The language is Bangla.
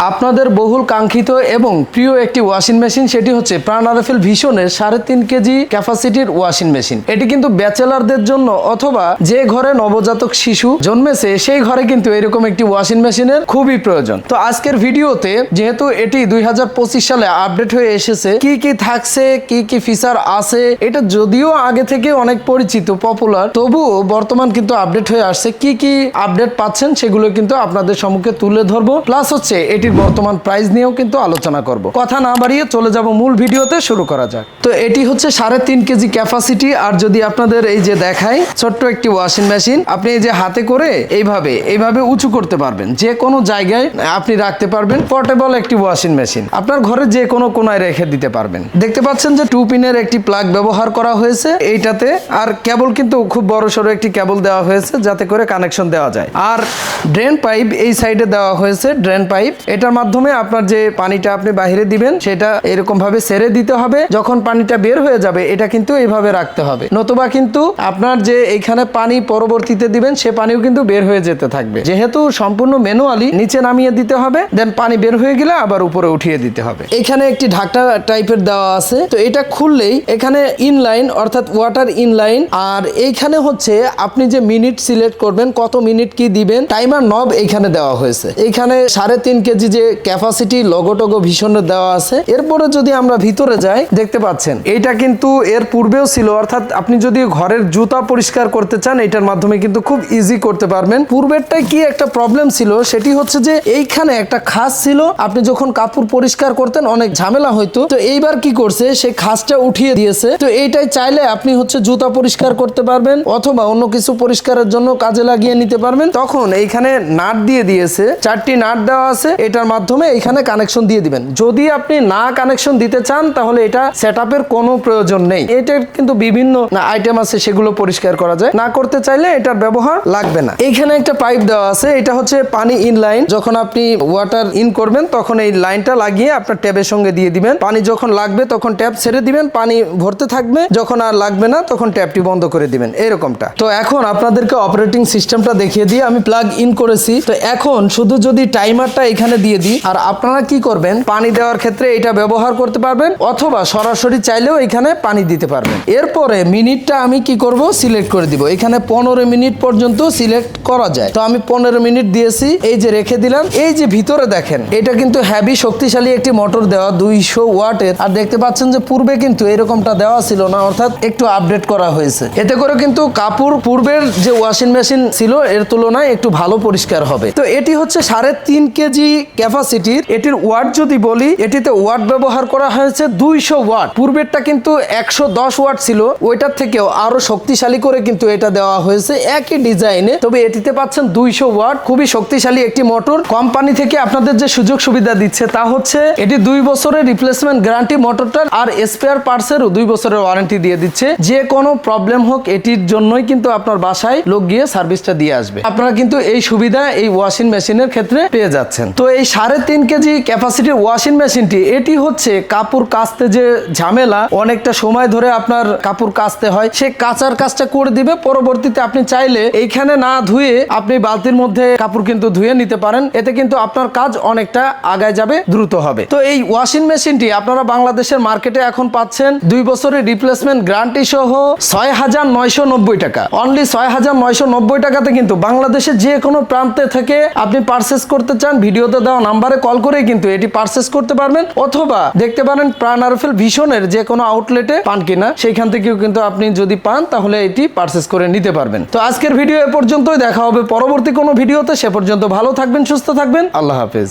আপনাদের বহুল কাঙ্ক্ষিত এবং প্রিয় একটি ওয়াশিং মেশিন, সেটি হচ্ছে প্রাণ আরএফএল সাড়ে তিন কেজি ক্যাপাসিটির ওয়াশিং মেশিন। এটি কিন্তু ব্যাচেলারদের জন্য অথবা যে ঘরে নবজাতক শিশু জন্মেছে, সেই ঘরে কিন্তু এরকম একটি ওয়াশিং মেশিনের খুবই প্রয়োজন। তো আজকের ভিডিওতে যেহেতু এটি দুই হাজার পঁচিশ সালে আপডেট হয়ে এসেছে, কি কি থাকছে, কি কি ফিচার আছে, এটা যদিও আগে থেকে অনেক পরিচিত পপুলার তবুও বর্তমান কিন্তু আপডেট হয়ে আসছে। কি কি আপডেট পাচ্ছেন, সেগুলো কিন্তু আপনাদের সম্মুখে তুলে ধরবো। প্লাস হচ্ছে এটির বর্তমান প্রাইস নিয়েও কিন্তু আলোচনা করব। কথা না বাড়িয়ে চলে যাব মূল ভিডিওতে, শুরু করা যাক। তো এটি হচ্ছে সাড়ে তিন কেজি ক্যাপাসিটি আর যদি আপনাদের এই যে দেখাই, ছোট্ট একটি ওয়াশিং মেশিন আপনি এই যে হাতে করে এইভাবে এইভাবে উঁচু করতে পারবেন। যে কোনো জায়গায় আপনি রাখতে পারবেন পোর্টেবল একটি ওয়াশিং মেশিন আপনার ঘরে যে কোনো কোনায় রেখে দিতে পারবেন। দেখতে পাচ্ছেন যে টু পিনের একটি প্লাগ ব্যবহার করা হয়েছে এইটাতে, আর কেবল কিন্তু খুব বড় সড়ো একটি কেবল দেওয়া হয়েছে, যাতে করে কানেকশন দেওয়া যায়। আর ড্রেন পাইপ এই সাইডে দেওয়া হয়েছে ড্রেন পাইপ এটার মাধ্যমে আপনার যে পানিটা আপনি বাইরে দিবেন, সেটা এরকম ভাবে সেরে দিতে হবে। যখন পানিটা বের হয়ে যাবে, এটা কিন্তু এইভাবে রাখতে হবে। নতুবা কিন্তু আপনার যে এইখানে পানি পরবর্তীতে দিবেন, সে পানিও কিন্তু বের হয়ে যেতে থাকবে। যেহেতু সম্পূর্ণ ম্যানুয়ালি নিচে নামিয়ে দিতে হবে, দেন পানি বের হয়ে গেলে আবার উপরে উঠিয়ে দিতে হবে। এখানে একটি ঢাকনা টাইপের দেওয়া আছে। তো এটা খুললেই এখানে ইনলাইন, অর্থাৎ ওয়াটার ইনলাইন, আর এইখানে হচ্ছে আপনি যে মিনিট সিলেক্ট করবেন, কত মিনিট কি দিবেন, টাইমার নব এইখানে দেওয়া হয়েছে। এইখানে সাড়ে তিন কেজি যে ক্যাপাসিটি লগো টগো ভীষণ দেওয়া আছে। এরপরে যদি আমরা ভিতরে যাই, দেখতে পাচ্ছেন, এইটা কিন্তু এর পূর্বেও ছিল। অর্থাৎ আপনি যদি ঘরের জুতা পরিষ্কার করতে চান, এটার মাধ্যমে কিন্তু খুব ইজি করতে পারবেন। পূর্বেরটাই কি একটা প্রবলেম ছিল, সেটি হচ্ছে যে এইখানে একটা খাস ছিল। আপনি যখন কাপড় পরিষ্কার করতেন, অনেক ঝামেলা হইতো। তো এইবার কি করছে সেই খাসটা উঠিয়ে দিয়েছে। তো এইটাই চাইলে আপনি হচ্ছে জুতা পরিষ্কার করতে পারবেন, অথবা অন্য কিছু পরিষ্কারের জন্য কাজে লাগিয়ে নিতে পারবেন। তখন এইখানে নাট দিয়ে দিয়েছে। চারটি নাট দেওয়া আছে। এটার মাধ্যমে এইখানে কানেকশন দিয়ে দিবেন। যদি আপনি না কানেকশন দিতে চান, তাহলে এটা সেট কোনো প্রয়োজন নেই। এটার কিন্তু বিভিন্ন আইটেম আছে, সেগুলো পরিষ্কার করা যায়। না করতে চাইলে এটার ব্যবহার লাগবে না। এইখানে একটা পাইপ দেওয়া আছে, এটা হচ্ছে পানি ইন লাইন যখন আপনি ওয়াটার ইন করবেন, তখন এই লাইনটা লাগিয়ে আপনার ট্যাবের সঙ্গে দিয়ে দিবেন। পানি যখন লাগবে, তখন ট্যাপ ছেড়ে দিবেন। পানি ভরতে থাকবে, যখন আর লাগবে না, তখন ট্যাপটি বন্ধ করে দিবেন। এরকমটা। তো এখন আপনাদেরকে অপারেটিং সিস্টেমটা দেখিয়ে দিয়ে আমি প্লাগ ইন করেছি। তো এখন শুধু যদি টাইমারটা এখানে দিয়ে দিই। আর আপনারা কি করবেন? পানি দেওয়ার ক্ষেত্রে এটা ব্যবহার করতে পারবেন, অথবা সরাসরি চাইলেও এখানে পানি দিতে পারবেন। এরপরে মিনিটটা আমি কি করব? সিলেক্ট করে দিব। এখানে পনেরো মিনিট পর্যন্ত সিলেক্ট করা যায়। তো আমি পনেরো মিনিট দিয়েছি, এই যে রেখে দিলাম। এই যে ভিতরে দেখেন, এটা কিন্তু হ্যাভি শক্তিশালী একটি মোটর দেওয়া দুইশো ওয়াটের। আর দেখতে পাচ্ছেন যে পূর্বে কিন্তু এরকমটা দেওয়া ছিল না, অর্থাৎ একটু আপডেট করা হয়েছে। এতে করে কিন্তু কাপড় পূর্বের যে ওয়াশিং মেশিন ছিল, এর তুলনায় একটু ভালো পরিষ্কার হবে। তো এটি হচ্ছে সাড়ে তিন কেজি ক্যাপাসিটির, এটির ওয়াট যদি বলি, এটিতে ওয়াট ব্যবহার করা হয়েছে দুইশো ওয়াট। পূর্বেরটা কিন্তু একশো দশ ওয়াট ছিল, ওইটার থেকেও আরও শক্তিশালী করে কিন্তু এটা দেওয়া হয়েছে একই ডিজাইনে। তবে এটিতে পাচ্ছেন দুইশো ওয়াট, খুবই শক্তিশালী একটি মোটর। কোম্পানি থেকে আপনাদের যে সুযোগ সুবিধা দিচ্ছে তা হচ্ছে, এটি দুই বছরের রিপ্লেসমেন্ট গ্যারান্টি মোটরটার আর স্পেয়ার পার্টসেরও দুই বছরের ওয়ারেন্টি দিয়ে দিচ্ছে। যে কোনো প্রবলেম হোক, এটির জন্যই কিন্তু আপনার বাসায় লোক গিয়ে সার্ভিসটা দিয়ে আসবে। আপনারা কিন্তু এই সুবিধা এই ওয়াশিং মেশিনের ক্ষেত্রে পেয়ে যাচ্ছেন। তো এই সাড়ে তিন কেজি ক্যাপাসিটির ওয়াশিং মেশিনটি এটি হচ্ছে কাপড় কাচতে যে ঝামেলা, অনেকটা সময় ধরে আপনার কাপড় কাচতে হয়। সে কাচার কাজটা করে দিবে, পরবর্তীতে আপনি চাইলে এইখানে না ধুয়ে আপনি বালতির মধ্যে কাপড় কিন্তু ধুয়ে নিতে পারেন। এতে কিন্তু আপনার কাজ অনেকটা আগায় যাবে, দ্রুত হবে। তো এই ওয়াশিং মেশিনটি আপনারা বাংলাদেশের মার্কেটে এখন পাচ্ছেন দুই বছরের রিপ্লেসমেন্ট গ্যারান্টি সহ ছয় হাজার নয়শো নব্বই টাকা। অনলি ছয় হাজার নয়শো নব্বই টাকাতে কিন্তু বাংলাদেশের যে কোনো প্রান্তে থেকে আপনি পারচেস করতে চান, ভিডিওতে দেওয়া নাম্বারে কল করে কিন্তু এটি পারচেস করতে পারবেন। অথবা দেখতে পারেন প্রাণ আরফেল ভীষণের যে কোনো আউটলেটে পান কিনা, সেইখান থেকেও কিন্তু আপনি যদি পান, তাহলে এটি পারচেস করে নিতে পারবেন। তো আজকের ভিডিও এ পর্যন্তই, দেখা হবে পরবর্তী কোনো ভিডিওতে সে পর্যন্ত ভালো থাকবেন, সুস্থ থাকবেন। আল্লাহ হাফেজ।